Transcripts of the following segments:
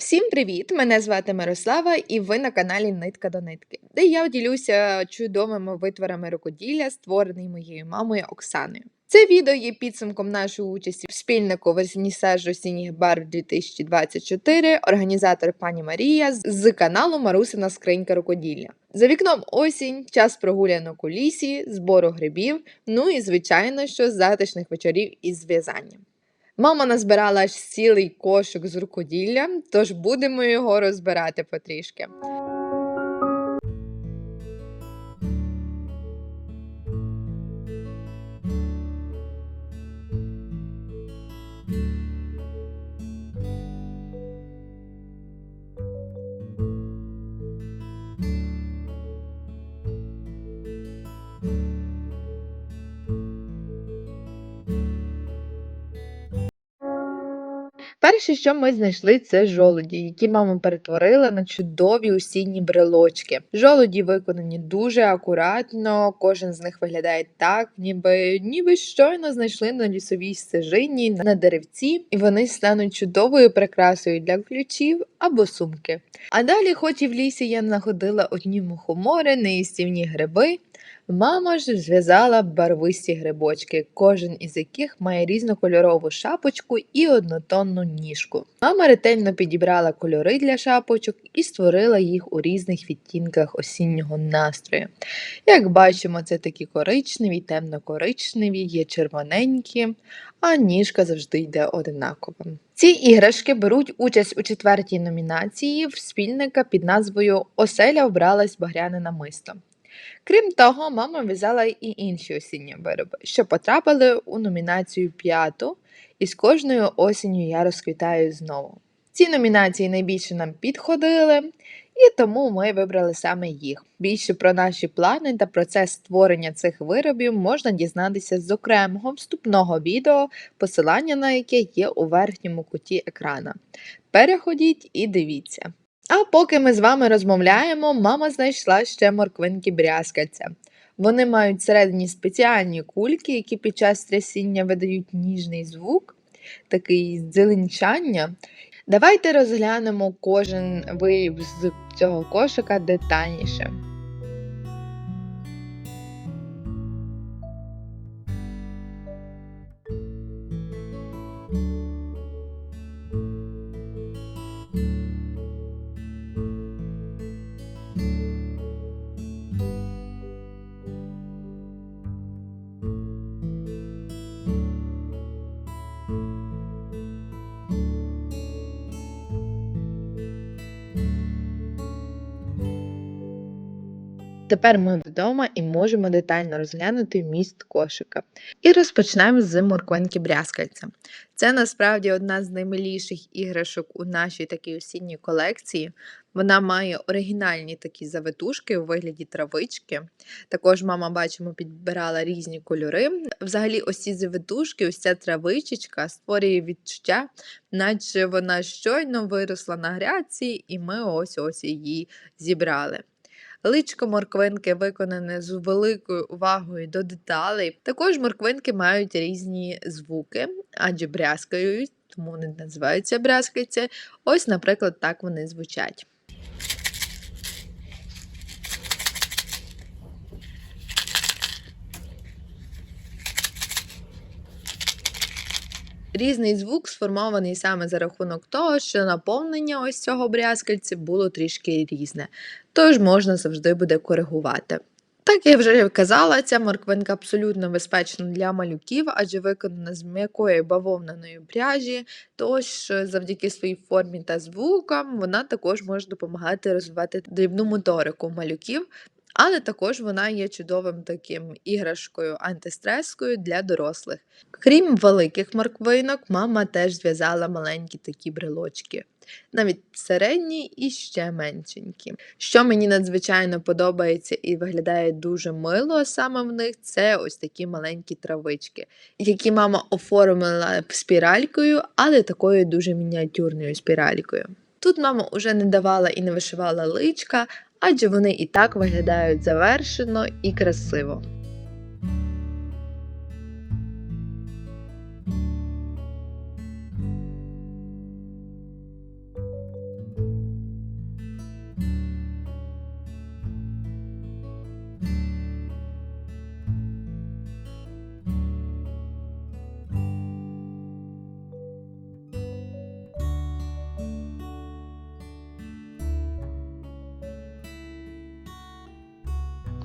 Всім привіт! Мене звати Мирослава, і ви на каналі Нитка до нитки, де я ділюся чудовими витворами рукоділля, створеними моєю мамою Оксаною. Це відео є підсумком нашої участі в спільнику вернісаж осінніх барв 2024, організатор пані Марія з каналу Марусина Скринька рукоділля. За вікном осінь, час прогулянок у лісі, збору грибів, ну і звичайно, що затишних вечорів із зв'язанням. Мама назбирала аж цілий кошик з рукоділля, тож будемо його розбирати потрішки. Перше, що ми знайшли, це жолуді, які мама перетворила на чудові осінні брелочки. Жолуді виконані дуже акуратно, кожен з них виглядає так, ніби ніби щойно знайшли на лісовій стежині на деревці, і вони стануть чудовою прикрасою для ключів або сумки. А далі, хоч і в лісі я знаходила одні мухомори, неїстівні гриби. Мама ж зв'язала барвисті грибочки, кожен із яких має різнокольорову шапочку і однотонну ніжку. Мама ретельно підібрала кольори для шапочок і створила їх у різних відтінках осіннього настрою. Як бачимо, це такі коричневі, темно-коричневі, є червоненькі, а ніжка завжди йде одинакова. Ці іграшки беруть участь у четвертій номінації в спільника під назвою Оселя обралась багряне намисто. Крім того, мама в'язала і інші осінні вироби, що потрапили у номінацію п'яту, і з кожною осінню я розквітаю знову. Ці номінації найбільше нам підходили, і тому ми вибрали саме їх. Більше про наші плани та процес створення цих виробів можна дізнатися з окремого вступного відео, посилання на яке є у верхньому куті екрана. Переходіть і дивіться. А поки ми з вами розмовляємо, мама знайшла ще морквинки брязкальця. Вони мають всередині спеціальні кульки, які під час трясіння видають ніжний звук, такий дзеленчання. Давайте розглянемо кожен виріб з цього кошика детальніше. Тепер ми вдома і можемо детально розглянути вміст кошика. І розпочнемо з морквинки брязкальця. Це насправді одна з наймиліших іграшок у нашій такій осінній колекції. Вона має оригінальні такі завитушки у вигляді травички. Також мама, бачимо, підбирала різні кольори. Взагалі, ось ці завитушки, ось ця травичечка створює відчуття, наче вона щойно виросла на грядці, і ми ось ось її зібрали. Личко морквинки виконане з великою увагою до деталей. Також морквинки мають різні звуки, адже брязкають, тому вони називаються брязкиці. Ось, наприклад, так вони звучать. Різний звук сформований саме за рахунок того, що наповнення ось цього брязкальця було трішки різне, тож можна завжди буде коригувати. Так я вже казала, ця морквинка абсолютно безпечна для малюків, адже виконана з м'якої бавовняної пряжі, тож завдяки своїй формі та звукам вона також може допомагати розвивати дрібну моторику малюків, але також вона є чудовим таким іграшкою антистрескою для дорослих. Крім великих морквинок, мама теж зв'язала маленькі такі брелочки, навіть середні і ще меншенькі. Що мені надзвичайно подобається і виглядає дуже мило саме в них, це ось такі маленькі травички, які мама оформила спіралькою, але такою дуже мініатюрною спіралькою. Тут мама уже не давала і не вишивала личка, адже вони і так виглядають завершено і красиво.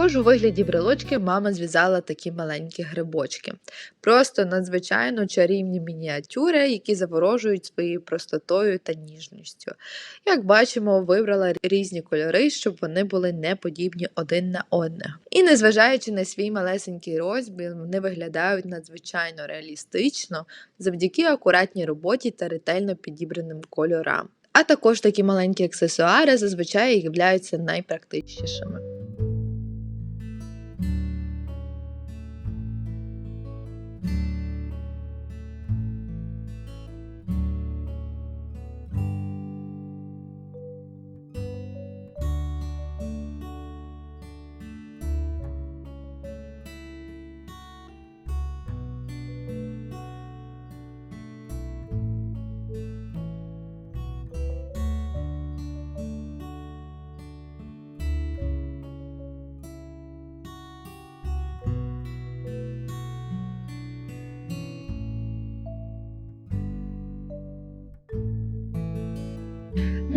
Також у вигляді брелочки мама зв'язала такі маленькі грибочки. Просто надзвичайно чарівні мініатюри, які заворожують своєю простотою та ніжністю. Як бачимо, вибрала різні кольори, щоб вони були не подібні один на одне. І незважаючи на свій малесенький розмір, вони виглядають надзвичайно реалістично завдяки акуратній роботі та ретельно підібраним кольорам. А також такі маленькі аксесуари зазвичай являються найпрактичнішими.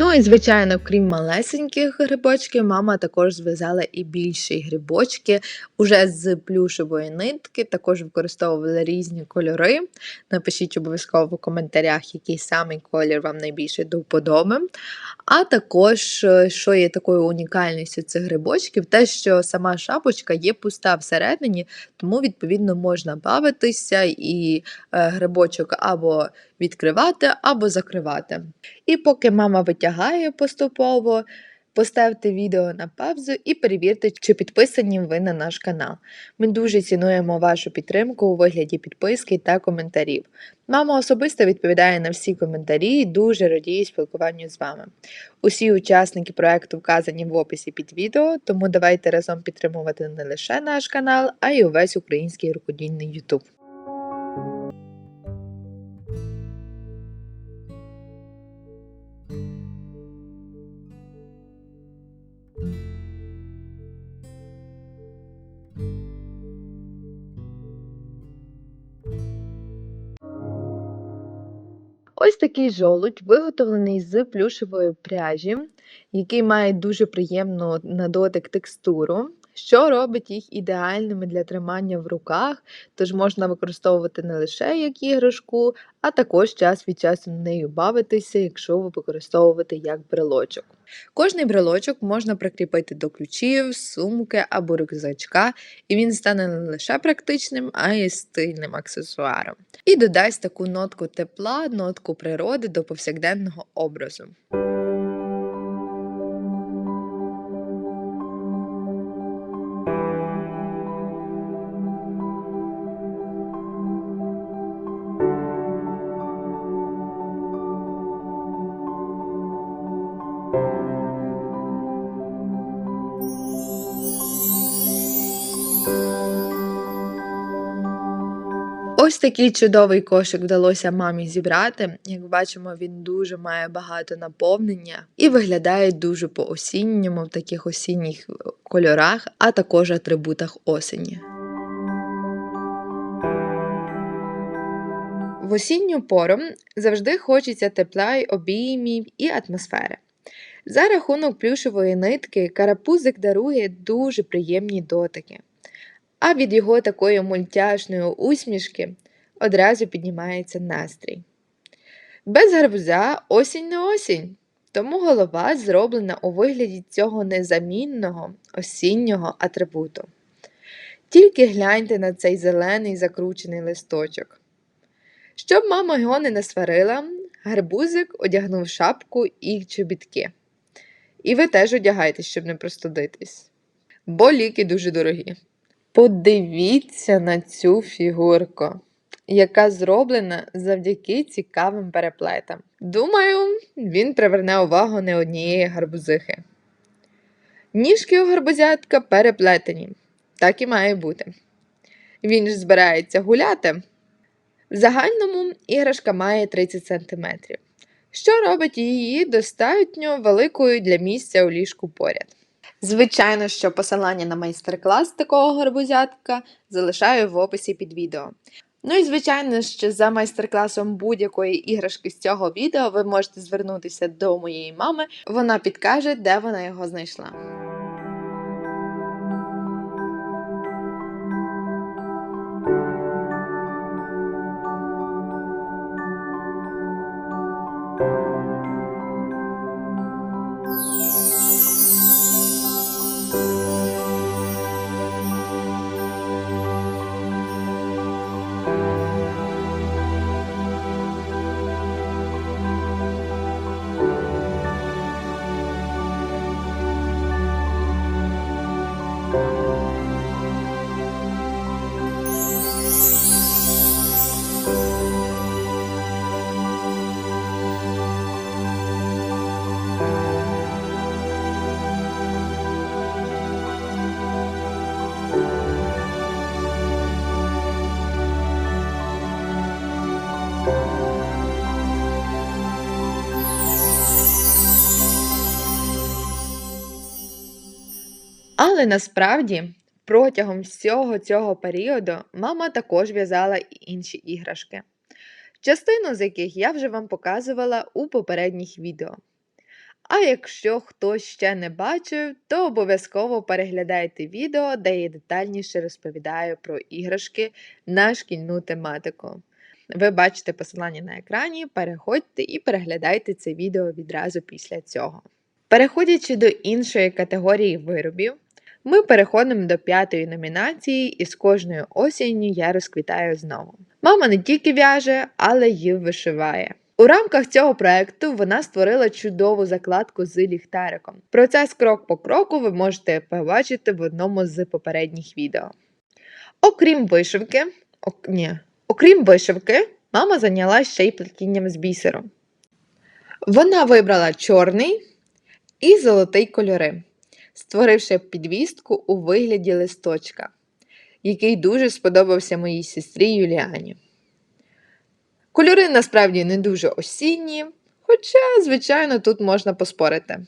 Ну і звичайно, крім малесеньких грибочків, мама також зв'язала і більші грибочки уже з плюшевої нитки, також використовувала різні кольори. Напишіть обов'язково в коментарях, який самий колір вам найбільше до вподоби. А також, е, що є такою унікальністю цих грибочків, те, що сама шапочка є пуста всередині, тому, відповідно, можна бавитися і е, грибочок або відкривати, або закривати. І поки мама витягає поступово, поставте відео на паузу і перевірте, чи підписані ви на наш канал. Ми дуже цінуємо вашу підтримку у вигляді підписки та коментарів. Мама особисто відповідає на всі коментарі і дуже радіє спілкуванню з вами. Усі учасники проекту вказані в описі під відео, тому давайте разом підтримувати не лише наш канал, а й увесь український рукодільний YouTube. Ось такий жолудь, виготовлений з плюшевої пряжі, який має дуже приємну на дотик текстуру, що робить їх ідеальними для тримання в руках, тож можна використовувати не лише як іграшку, а також час від часу нею бавитися, якщо ви використовувати як брелочок. Кожний брелочок можна прикріпити до ключів, сумки або рюкзачка, і він стане не лише практичним, а й стильним аксесуаром. І додасть таку нотку тепла, нотку природи до повсякденного образу. Ось такий чудовий кошик вдалося мамі зібрати. Як бачимо, він дуже має багато наповнення і виглядає дуже по-осінньому в таких осінніх е, кольорах, а також атрибутах осені. В осінню пору завжди хочеться тепла й обіймів і атмосфери. За рахунок плюшевої нитки карапузик дарує дуже приємні дотики. А від його такої мультяшної усмішки одразу піднімається настрій. Без гарбуза осінь не осінь, тому голова зроблена у вигляді цього незамінного осіннього атрибуту. Тільки гляньте на цей зелений закручений листочок. Щоб мама його не насварила, гарбузик одягнув шапку і чобітки. І ви теж одягайте, щоб не простудитись. Бо ліки дуже дорогі. Подивіться на цю фігурку, яка зроблена завдяки цікавим переплетам. Думаю, він приверне увагу не однієї гарбузихи. Ніжки у гарбузятка переплетені, так і має бути. Він ж збирається гуляти. В загальному іграшка має 30 см, що робить її достатньо великою для місця у ліжку поряд. Звичайно, що посилання на майстер-клас такого гарбузятка залишаю в описі під відео. Ну і звичайно, що за майстер-класом будь-якої іграшки з цього відео ви можете звернутися до моєї мами, вона підкаже, де вона його знайшла. Але насправді протягом всього цього періоду мама також в'язала інші іграшки, частину з яких я вже вам показувала у попередніх відео. А якщо хтось ще не бачив, то обов'язково переглядайте відео, де я детальніше розповідаю про іграшки на шкільну тематику. Ви бачите посилання на екрані, переходьте і переглядайте це відео відразу після цього. Переходячи до іншої категорії виробів, ми переходимо до п'ятої номінації, і з кожною осінню я розквітаю знову. Мама не тільки в'яже, але й вишиває. У рамках цього проекту вона створила чудову закладку з ліхтариком. Процес крок по кроку ви можете побачити в одному з попередніх відео. Окрім вишивки, ок, ні, окрім вишивки, мама зайнялася ще й плетінням з бісеру. Вона вибрала чорний і золотий кольори, створивши підвістку у вигляді листочка, який дуже сподобався моїй сестрі Юліані. Кольори насправді не дуже осінні, хоча, звичайно, тут можна поспорити.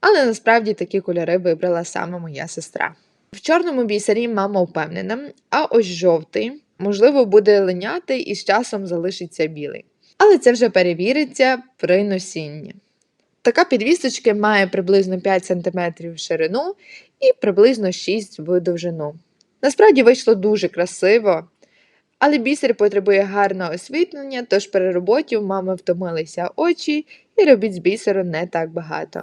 Але насправді такі кольори вибрала саме моя сестра. В чорному бісері мама впевнена, а ось жовтий, можливо, буде линяти і з часом залишиться білий. Але це вже перевіриться при носінні. Така підвісочка має приблизно 5 см в ширину і приблизно 6 в довжину. Насправді вийшло дуже красиво, але бісер потребує гарного освітлення, тож при роботі у мами втомилися очі і робіть з бісеру не так багато.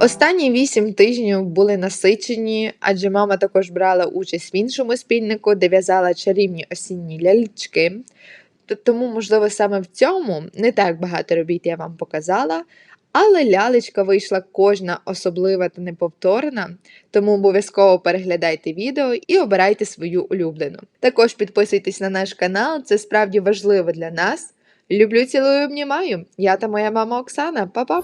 Останні вісім тижнів були насичені, адже мама також брала участь в іншому спільнику, де в'язала чарівні осінні ляльчки. Тому, можливо, саме в цьому не так багато робіт я вам показала, але лялечка вийшла кожна особлива та неповторна, тому обов'язково переглядайте відео і обирайте свою улюблену. Також підписуйтесь на наш канал, це справді важливо для нас. Люблю, цілую, обнімаю. Я та моя мама Оксана. Па-па!